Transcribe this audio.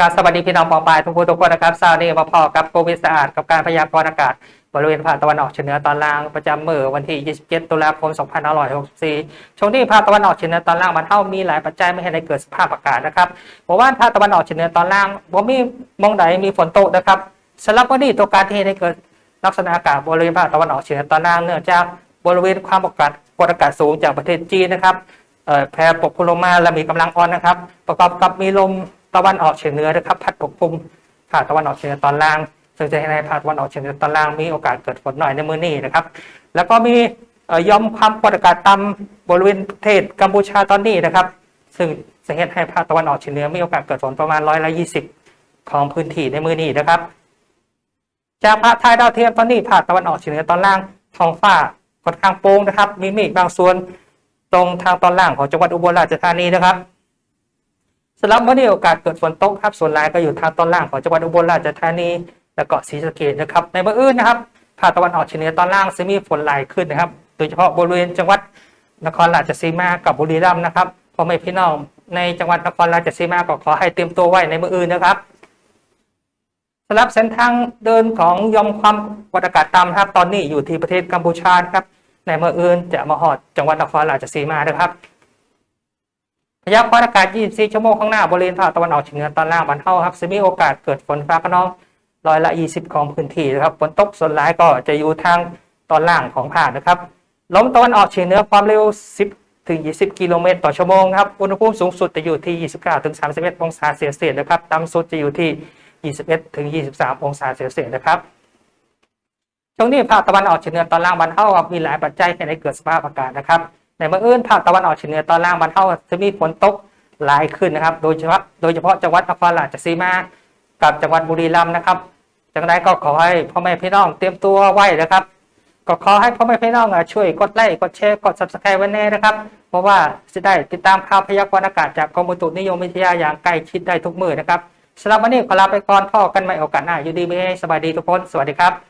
การสวัสดีพี่น้องปองปายทุกผู้ทุกคนนะครับเช้านี้มาพอกับโควิดสะอาดกับการพยากรณ์อากาศ บริเวณภาคตะวันออกเฉียงเหนือตอนล่างประจำมือวันที่ 27 ตุลาคม 2564 ช่วงนี้ภาคตะวันออกเฉียงเหนือตอนล่างมันเท่ามีหลายปัจจัยไม่ให้ได้เกิดสภาพอากาศนะครับบอกว่าภาคตะวันออกเฉียงเหนือตอนล่างบ่มีมองใดมีฝนตกนะครับสำหรับวันนี้ตัวการที่ให้เกิดลักษณะอากาศบริเวณภาคตะวันออกเฉียงเหนือตอนล่างเนื่องจากบริเวณความกดอากาศกดอากาศสูงจากประเทศจีนนะครับแผ่ปกคลุมมาและมีกำลังอ่อนนะครับ ประกอบกับมีลม ตะวันออกเฉียงเหนือนะครับพัดปกคลุมภาคตะวันออกเฉียงเหนือตอนล่าง ซึ่งจะให้ในภาคตะวันออกเฉียงเหนือตอนล่างมีโอกาสเกิดฝนหน่อยในมื้อนี้นะครับ แล้วก็มีเอ่อยอมความกดอากาศต่ำบริเวณประเทศกัมพูชาตอนนี้นะครับ ซึ่งจะเห็นให้ภาคตะวันออกเฉียงเหนือมีโอกาสเกิดฝนประมาณร้อยละยี่สิบของพื้นที่ในมื้อนี้นะครับ จากภาคไทยดาวเทียมตอนนี้ภาคตะวันออกเฉียงเหนือตอนล่างท้องฟ้าค่อนข้างโปร่งนะครับ มีเมฆบางส่วนตรงทางตอนล่างของจังหวัดอุบลราชธานีนะครับ สำหรับวันนี้โอกาสเกิดฝนตกครับส่วนหลายก็อยู่ทางตอนล่างของจังหวัดอุบลราชธานีและเกาะศรีสะเกษนะครับในเมื่อื่นนะครับภาคตะวันออกเฉียงเหนือตอนล่างจะมีฝนหลายขึ้นนะครับ โดยเฉพาะบริเวณจังหวัดนครราชสีมากับบุรีรัมย์นะครับพ่อแม่พี่น้องในจังหวัดนครราชสีมาก็ขอให้เตรียมตัวไว้ในเมื่ออื่นนะครับสำหรับเส้นทางเดินของยอมความกดอากาศต่ำครับ ตอนนี้อยู่ที่ประเทศกัมพูชานครับในเมื่ออื่นจะมาหอดจังหวัดนครราชสีมานะครับ พยากรณ์อากาศ 24 ชั่วโมงข้างหน้าบริเวณภาคตะวันออกเฉียงเหนือตอนล่างบรรเทาครับจะมีโอกาสเกิดฝนฟ้าขนองร้อยละ 20 ของพื้นที่นะครับฝนตกส่วนหลายก็จะอยู่ทางตอนล่างของภาคนะครับลมตะวันออกเฉียงเหนือความเร็ว 10 ถึง 20 กิโลเมตรต่อชั่วโมงครับอุณหภูมิสูงสุดจะอยู่ที่ 29 ถึง 31 องศาเซลเซียสนะครับต่ำสุดจะอยู่ที่ 21 ถึง 23 องศาเซลเซียสนะครับช่วงนี้ภาคตะวันออกเฉียงเหนือตอนล่างบรรเทามีหลายปัจจัยที่ให้เกิดสภาพอากาศนะครับ ในเมื่ออื่นภาคตะวันออกเฉียงเหนือตอนล่างบรรเทาจะมีฝนตกหลายขึ้นนะครับ โดยเฉพาะโดยเฉพาะจังหวัดนครราชสีมากับจังหวัดบุรีรัมย์นะครับจังไรก็ขอให้พ่อแม่พี่น้องเตรียมตัวไว้นะครับ ก็ขอให้พ่อแม่พี่น้องช่วยกดไลค์กดแชร์กด subscribe ไว้แน่นะครับ เพราะว่าจะได้ติดตามข่าวพยากรณ์อากาศจากกรมอุตุนิยมวิทยาอย่างใกล้ชิดได้ทุกมือนะครับสำหรับวันนี้ขอลาไปก่อนพ่อกันใหม่โอกาสหน้าอยู่ดีไม่ให้สบายดีทุกคน สวัสดีครับ